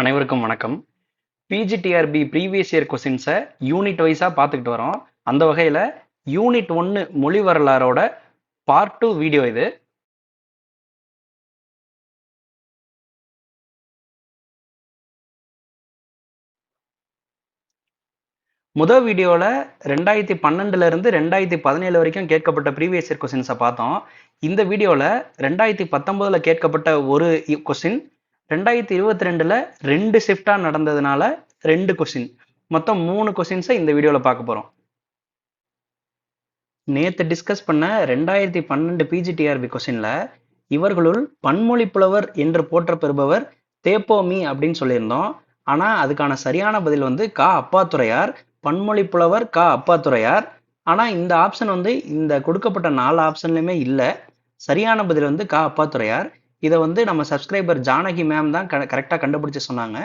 அனைவருக்கும் வணக்கம். PGTRB previous year கொஸ்டின்ஸை யூனிட் வைஸாக பார்த்துக்கிட்டு வரோம். அந்த வகையில் யூனிட் ஒன்று மொழி வரலாறோட பார்ட் டூ வீடியோ இது. முதல் வீடியோவில் ரெண்டாயிரத்தி பன்னெண்டுலேருந்து ரெண்டாயிரத்தி பதினேழு வரைக்கும் கேட்கப்பட்ட ப்ரீவியஸ் இயர் கொஸ்டின்ஸை பார்த்தோம். இந்த வீடியோவில் ரெண்டாயிரத்தி பத்தொம்போதில் கேட்கப்பட்ட ஒரு கொஸ்டின் ரெண்டாயிரத்தி இருபத்தி ரெண்டில் ரெண்டு ஷிஃப்டா நடந்ததுனால ரெண்டு கொஸ்டின் மொத்தம் மூணு கொஸ்டின்ஸை இந்த வீடியோவில் பார்க்க போகிறோம் நேற்று டிஸ்கஸ் பண்ண ரெண்டாயிரத்தி பன்னெண்டு பிஜிடிஆர்பி கொஸ்டின்ல இவர்களுள் பன்மொழி புலவர் என்று போற்ற பெறுபவர் தேப்போமி அப்படின்னு சொல்லியிருந்தோம். ஆனால் அதுக்கான சரியான பதில் வந்து கா அப்பாத்துறையார் பன்மொழி புலவர் கா அப்பாத்துறையார். ஆனால் இந்த ஆப்ஷன் வந்து இந்த கொடுக்கப்பட்ட நாலு ஆப்ஷன்லையுமே இல்லை. சரியான பதில் வந்து கா அப்பாத்துறையார். இதை வந்து நம்ம சப்ஸ்கிரைபர் ஜானகி மேம் தான் கரெக்டாக கண்டுபிடிச்சு சொன்னாங்க.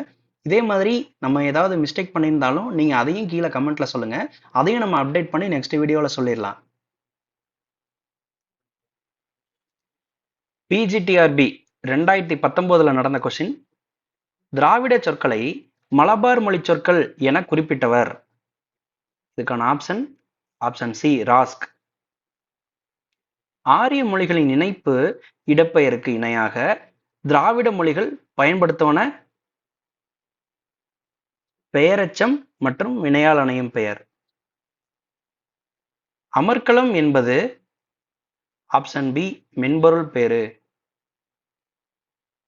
இதே மாதிரி நம்ம ஏதாவது மிஸ்டேக் பண்ணியிருந்தாலும் நீங்கள் அதையும் கீழே கமெண்ட்ல சொல்லுங்க. அதையும் நம்ம அப்டேட் பண்ணி நெக்ஸ்ட் வீடியோவில் சொல்லிடலாம். பிஜிடிஆர்பி ரெண்டாயிரத்தி பத்தொம்போதில் நடந்த கொஷின் திராவிட சொற்களை மலபார் மொழி சொற்கள் என குறிப்பிட்டவர். இதுக்கான ஆப்ஷன் ஆப்ஷன் சி ராஸ்க் ஆரிய மொழிகளின் இணைப்பு இடப்பெயருக்கு இணையாக திராவிட மொழிகள் பயன்படுத்துவன பெயரச்சம் மற்றும் வினையால் அணையும் பெயர். அமர்க்களம் என்பது ஆப்ஷன் பி மென்பொருள் பேரு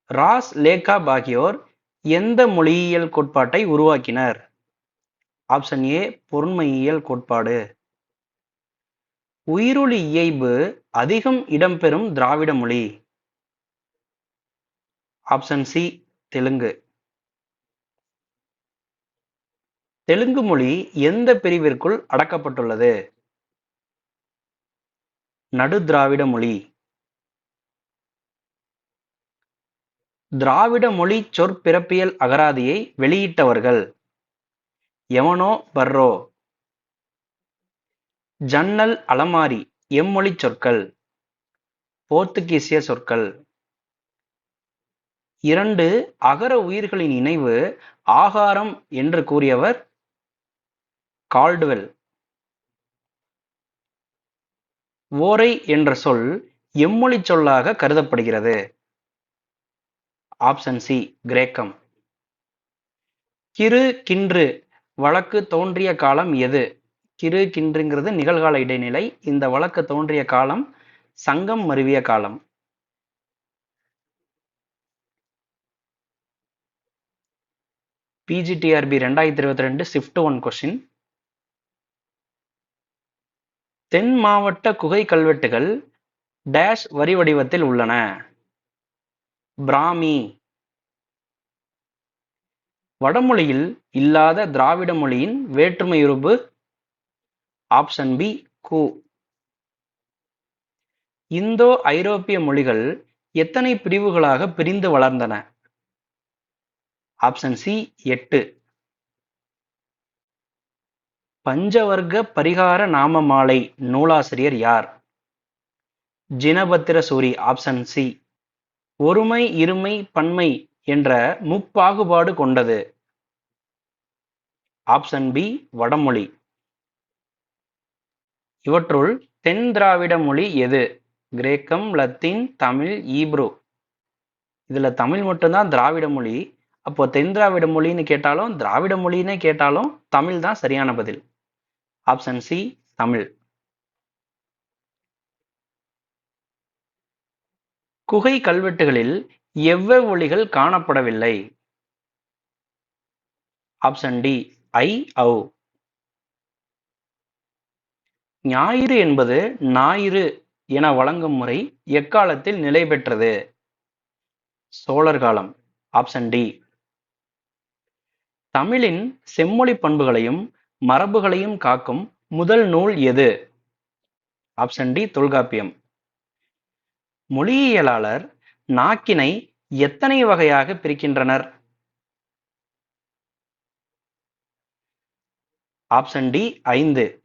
ராஸ் லேகாப் ஆகியோர் எந்த மொழியியல் கோட்பாட்டை உருவாக்கினர்? ஆப்ஷன் ஏ பொருண்மையியல் கோட்பாடு. உயிருளி இயைபு அதிகம் இடம்பெறும் திராவிட மொழி. Option C Telugu. தெலுங்கு மொழி எந்த பிரிவிற்குள் அடக்கப்பட்டுள்ளது? நடு திராவிட மொழி. திராவிட மொழி சொற்பிறப்பியல் அகராதியை வெளியிட்டவர்கள். எவனோ பர்ரோ. ஜன்னல் அலமாரி எம்மொழி சொற்கள். போர்த்துகீசிய சொற்கள். இரண்டு அகர உயிர்களின் இணைவு ஆகாரம் என்று கூறியவர் கால்டுவெல். ஓரை என்ற சொல் எம்மொழி சொல்லாக கருதப்படுகிறது. ஆப்ஷன் சி கிரேக்கம். கிரு கின்று வழக்கு தோன்றிய காலம் எது? கிரு கின்றுங்கிறது நிகழ்கால இடைநிலை. இந்த வழக்கு தோன்றிய காலம் சங்கம் மருவிய காலம். பிஜிடிஆர்பி ரெண்டாயிரத்தி இருபத்தி ரெண்டு ஷிஃப்ட் ஒன் கொஷின் தென் மாவட்ட குகை கல்வெட்டுகள் டேஷ் வரி வடிவத்தில் உள்ளன. பிராமி. வடமொழியில் இல்லாத திராவிட மொழியின் வேற்றுமையுறுப்பு ஆப்ஷன் பி கு இந்தோ ஐரோப்பிய மொழிகள் எத்தனை பிரிவுகளாக பிரிந்து வளர்ந்தன? ஆப்ஷன் சி எட்டு. பஞ்சவர்க்க பரிகார நாம மாலை நூலாசிரியர் யார்? ஜினபத்திர சூரி ஆப்ஷன் சி ஒருமை இருமை பன்மை என்ற முப்பாகுபாடு கொண்டது. ஆப்ஷன் பி வடமொழி. இவற்றுள் தென் திராவிட மொழி எது? கிரேக்கம் லத்தீன் தமிழ் ஈப்ரோ. இதில் தமிழ் மட்டும்தான் திராவிட மொழி. அப்போ தென் திராவிட மொழின்னு கேட்டாலும் திராவிட மொழின்னு கேட்டாலும் தமிழ் தான் சரியான பதில். Option C Tamil. குகை கல்வெட்டுகளில் எவ்வளவு ஒளிகள் காணப்படவில்லை? ஆப்ஷன் டி ஐ ஔ. ஞாயிறு என்பது ஞாயிறு என வழங்கும் முறை எக்காலத்தில் நிலை பெற்றது? சோழர் காலம் ஆப்ஷன் டி தமிழின் செம்மொழி பண்புகளையும் மரபுகளையும் காக்கும் முதல் நூல் எது? Option D Tolkappiyam. மொழியியலாளர் நாக்கினை எத்தனை வகையாக பிரிக்கின்றனர்? ஆப்ஷன் டி ஐந்து.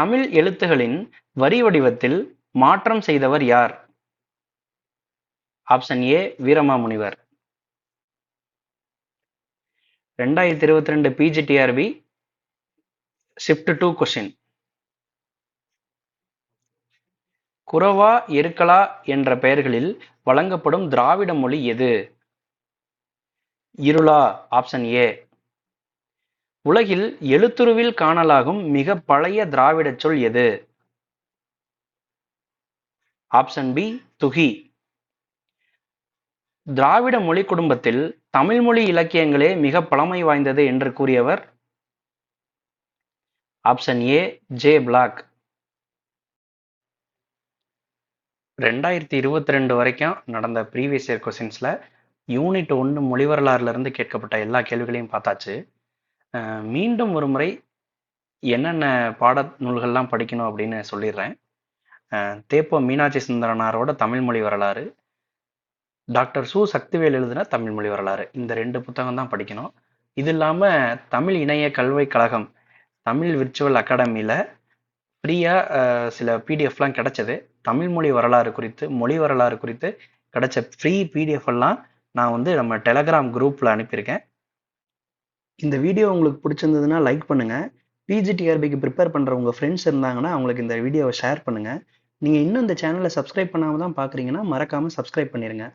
தமிழ் எழுத்துகளின் வரி வடிவத்தில் மாற்றம் செய்தவர் யார்? Option A Veeramamunivar. ரெண்டாயிரத்தி இருபத்தி ரெண்டு PGTRB shift two question Kurava Erukala என்ற பெயர்களில் வழங்கப்படும் திராவிட மொழி எது? இருளா ஆப்ஷன் ஏ உலகில் எழுத்துருவில் காணலாகும் மிக பழைய திராவிடச் சொல் எது? Option B துகி. திராவிட மொழி குடும்பத்தில் தமிழ் மொழி இலக்கியங்களே மிக பழமை வாய்ந்தது என்று கூறியவர் ஆப்ஷன் ஏ ஜே பிளாக். ரெண்டாயிரத்தி இருபத்தி ரெண்டு வரைக்கும் நடந்த ப்ரீவியஸ் இயர் கொஸ்டின்ஸில் யூனிட் ஒன்று மொழி வரலாறுலேருந்து கேட்கப்பட்ட எல்லா கேள்விகளையும் பார்த்தாச்சு. மீண்டும் ஒரு முறை என்னென்ன பாட நூல்கள்லாம் படிக்கணும் அப்படின்னு சொல்லிடுறேன். தேப்போ மீனாட்சி சுந்தரனாரோட தமிழ் மொழி வரலாறு டாக்டர் சு சக்திவேல் எழுதின தமிழ் மொழி வரலாறு இந்த ரெண்டு புத்தகம் தான் படிக்கணும். இது இல்லாமல் தமிழ் இணைய கல்விக்கழகம் தமிழ் விர்ச்சுவல் அகாடமியில் ஃப்ரீயாக சில பிடிஎஃப்லாம் கிடச்சது. தமிழ் மொழி வரலாறு குறித்து மொழி வரலாறு குறித்து கிடச்ச ஃப்ரீ பிடிஎஃப் எல்லாம் நான் வந்து நம்ம டெலகிராம் குரூப்பில் அனுப்பியிருக்கேன். இந்த வீடியோ உங்களுக்கு பிடிச்சிருந்ததுன்னா லைக் பண்ணுங்கள் பிஜிடிஆர்பிக்கு ப்ரிப்பேர் பண்ணுற உங்கள் ஃப்ரெண்ட்ஸ் இருந்தாங்கன்னா அவங்களுக்கு இந்த வீடியோவை ஷேர் பண்ணுங்கள் நீங்கள் இன்னும் இந்த சேனலை சப்ஸ்கிரைப் பண்ணாமல் தான் பார்க்குறீங்கன்னா மறக்காமல் சப்ஸ்கிரைப் பண்ணிடுங்க